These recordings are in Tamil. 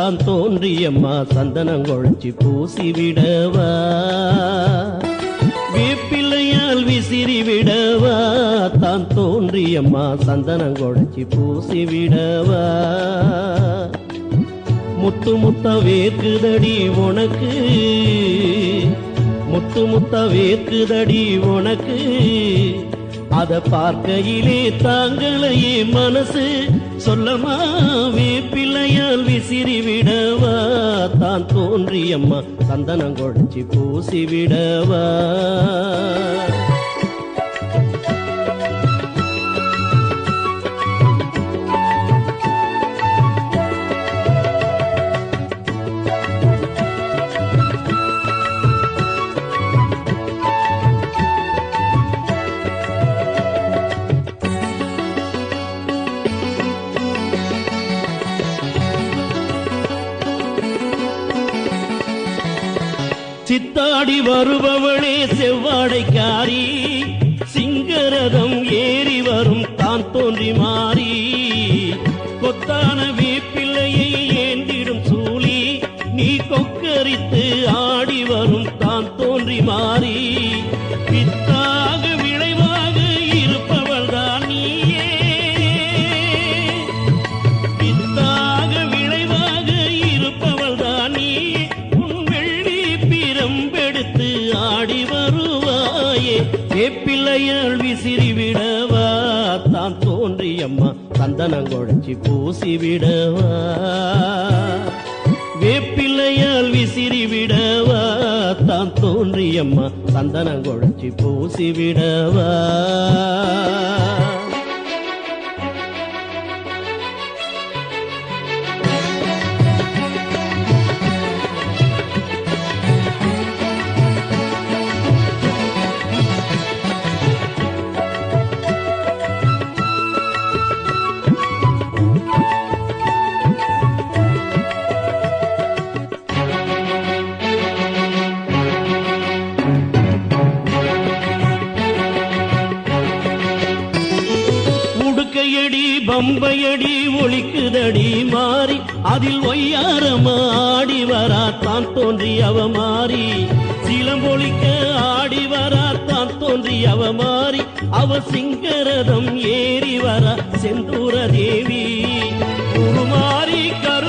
தான் தோன்றியம்மா சந்தனம் குழச்சி பூசி விடவா வேப்பிள்ளையால் விசிறி விடவா தான் தோன்றியம்மா சந்தனம் குழச்சி பூசி விடவா முத்து முத்த வேர்க்குதடி உனக்கு முத்து முத்த வேர்க்குதடி உனக்கு அத பார்க்கையிலே தாங்களையே மனசு. சொல்லமாவே பிள்ளையால் விசிறிவிடவா? தான் தோன்றியம்மா சந்தனம் கொடைச்சி பூசி வருபவளே செவ்வாடைக்காரி. சிங்கரதம் ஏறி வரும் தான் தோன்றி மாறி. கொத்தான வேப்பிள்ளையை ஏந்திடும் சூழி நீ கொக்கரித்து ஆடி வரும் தான் தோன்றி மாறி. தோன்றியம்மா சந்தனம் குழச்சி பூசி விடவா வேப்பிள்ளையால் விசிறி விடவா தான் தோன்றியம்மா சந்தனம் குழச்சி பூசி விடவா அதில் ஒய்யாரமா ஆடி வரா தோன்றி அவ மாறி சிலம்பொழிக்க ஆடி வராத்தான் தோன்றி அவ மாறி அவ சிங்கரதம் ஏறி வர செந்தூர தேவி குருமாரி கருமாறி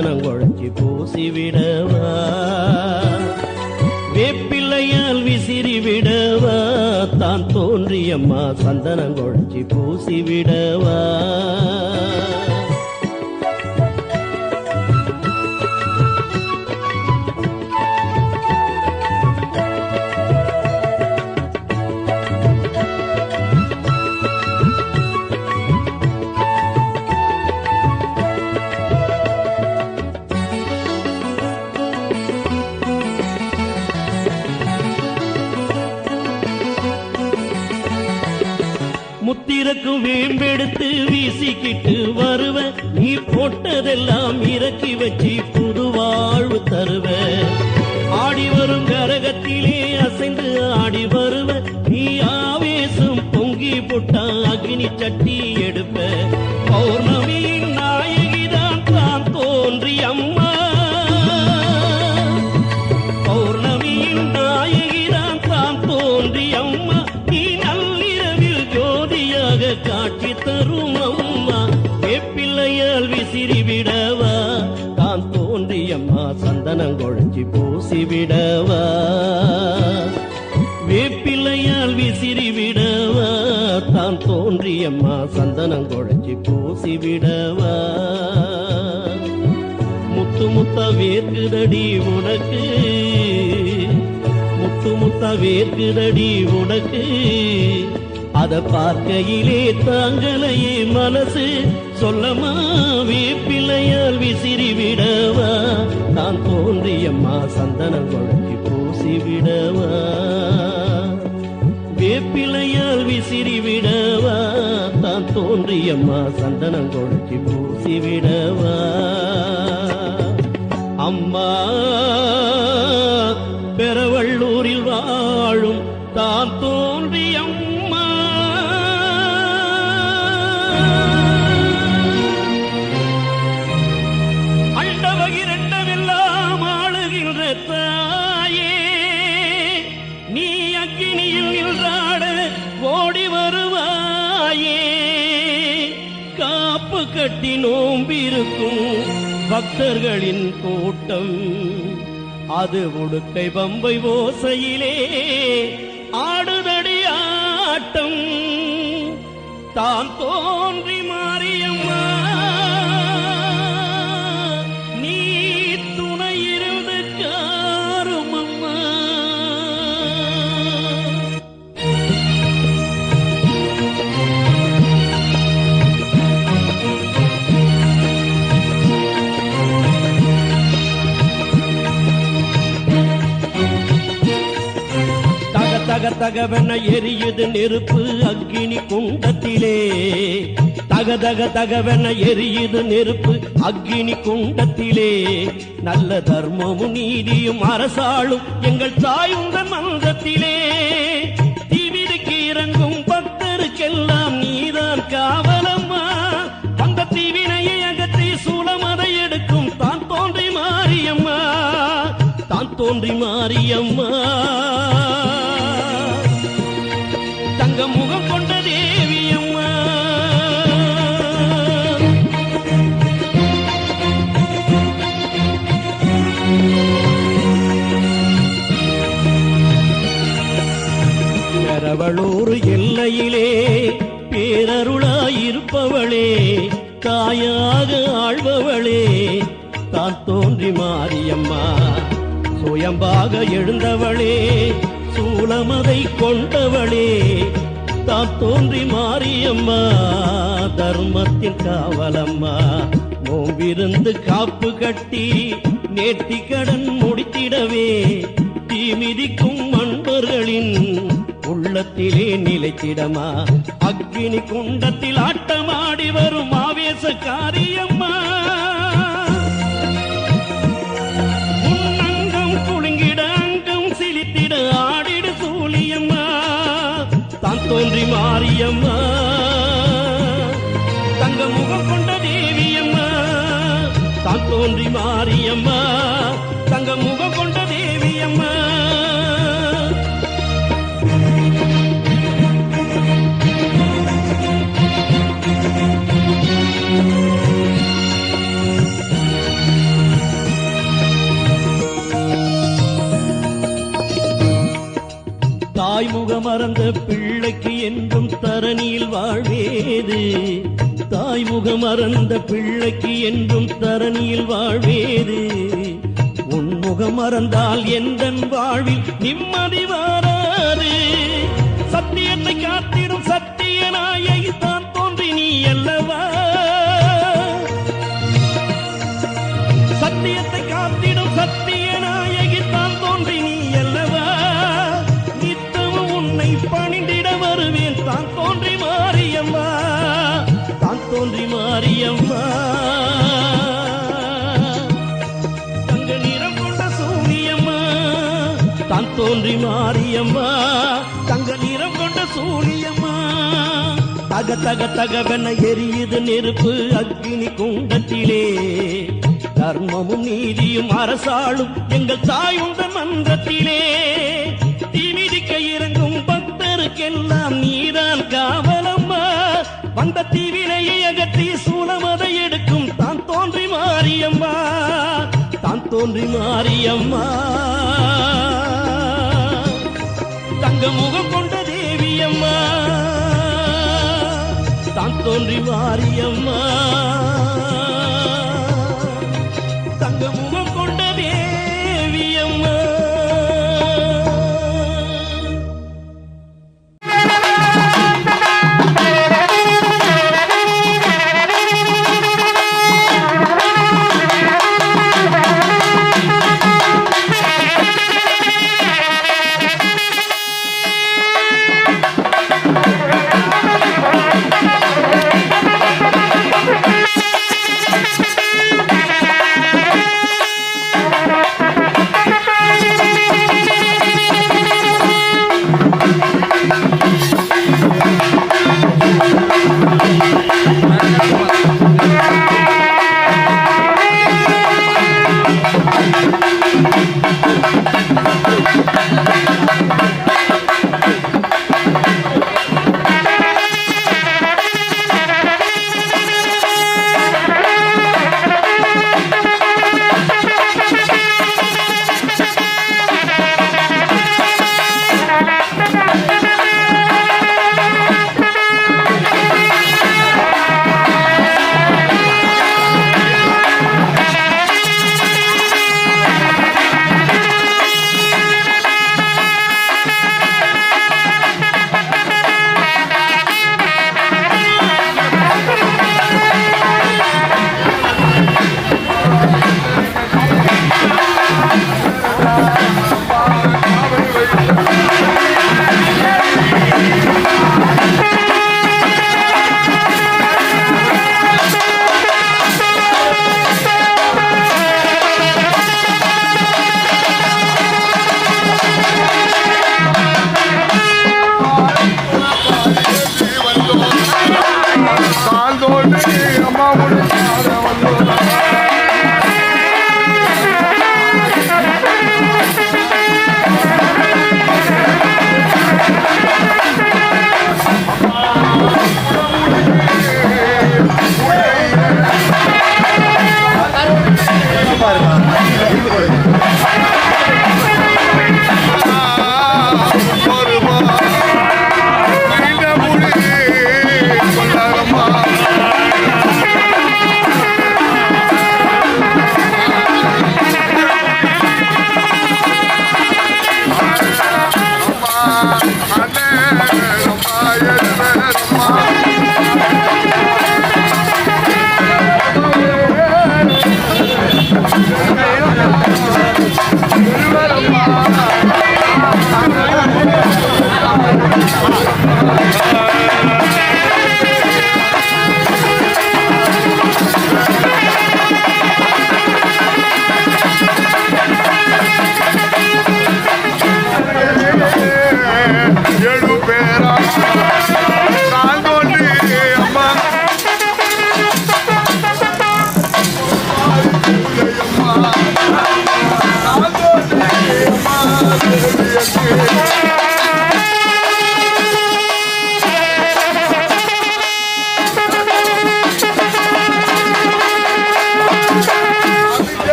சந்தனம் குழச்சி பூசி விடவா வேப்பிள்ளையால் விசிறி விடவா தான் தோன்றியம்மா சந்தனம் குழச்சி வீசிக்கிட்டு வருவ நீ போட்டதெல்லாம் இறக்கி வச்சு புது வாழ்வு தருவ. ஆடி வரும் கரகத்திலே அசைந்து ஆடி வருவ நீ ஆவேசம் பொங்கி போட்டா அக்னி சட்டி எடுப்ப. பௌர்ணமியின் விடவா வேப்பிள்ளையால் விசிறி விடவா தான் தோன்றியம்மா சந்தனம் குழச்சி பூசி விடவா முத்து முத்த வேர்க்குதடி உனக்கு. முத்து முத்தா வேர்க்குதடி உனக்கு. அத பார்க்கையிலே தாங்களையே மனசு. சொல்லமா வேப்பி விசிறி விசிறிவிடவா? நான் தோன்றியம்மா சந்தனம் குழச்சி பூசிவிடவா? வேப்பிலையால் விசிறிவிடவா? தான் தோன்றியம்மா சந்தனம் கொழுச்சி பூசிவிடவா? அம்மா பெறவள்ளூரில் வாழும் தான் தோன்றியம்மா கட்டி நோம்பிருக்கும் பக்தர்களின் கூட்டம். அது உடுக்கை பம்பை ஓசையிலே ஆடுதடி ஆட்டம். தான் தோன்றி மாறியம் தகவென எரியுது நெருப்பு அக்கினி குண்டத்திலே. தகதக தகவென எரியுது நெருப்பு அக்கினி குண்டத்திலே. நல்ல தர்மமும் நீதியும் அரசாளும் எங்கள் தாய் உங்கள் மந்தத்திலே தீவிதிக்கு இறங்கும் பக்தருக்கெல்லாம் நீதான் காவலம்மா. அந்த தீவினையை அகற்றி சூளமதை எடுக்கும் தான் தோன்றி மாரியம்மா. தான் தோன்றி மாரியம்மா. பேரருளாயிருப்பவளே தாயாக ஆழ்பவளே தான் தோன்றி மாரியம்மா. சுயம்பாக எழுந்தவளே சூலமதை கொண்டவளே தான் தோன்றி மாரியம்மா. தர்மத்தின் காவலம்மா. நோம்பிருந்து காப்பு கட்டி நேர்த்தி கடன் முடித்திடவே தீமிதிக்கும் அன்பர்களின் உள்ளத்திலே நிலைத்திடமா. அக்னி குண்டத்தில் ஆட்டமா ஆட்டமாடி வரும் ஆவேச காரியம்மா. உன்னங்கம் குலுங்கிட அங்கம் சிலித்திட ஆடிடு சூழியம்மா. தான் தோன்றி மாரியம்மா தங்க முகம் கொண்ட தேவியம்மா. தான் தோன்றி மாரியம்மா தாய்முக பிள்ளைக்கு என்றும் தரணியில் வாழ்வேது. தாய்முக அறந்த பிள்ளைக்கு என்றும் தரணியில் வாழ்வேது. உன்முகம் அறந்தால் எந்த வாழ்வில் நிம்மதி வாராது. சத்தியத்தை காத்திடும் தான் தோன்றி மாரியம்மா தங்க நிறம் கொண்ட சூரியம்மா. தக தக தகவென எரியுது நெருப்பு அக்னி குண்டத்திலே. தர்மமும் நீதியும் அரசாளும் எங்கள் தாயுண்ட மன்றத்திலே. தீமிதிக்க இறங்கும் பக்தருக்கெல்லாம் நீதான் காவலம்மா. வந்த தீவினையை அகற்றி சூழமதை எடுக்கும் தான் தோன்றி மாரியம்மா. தான் தோன்றி மாரியம்மா. தங்க முகம் கொண்ட தேவியம்மா. தான் தோன்றி மாரியம்மா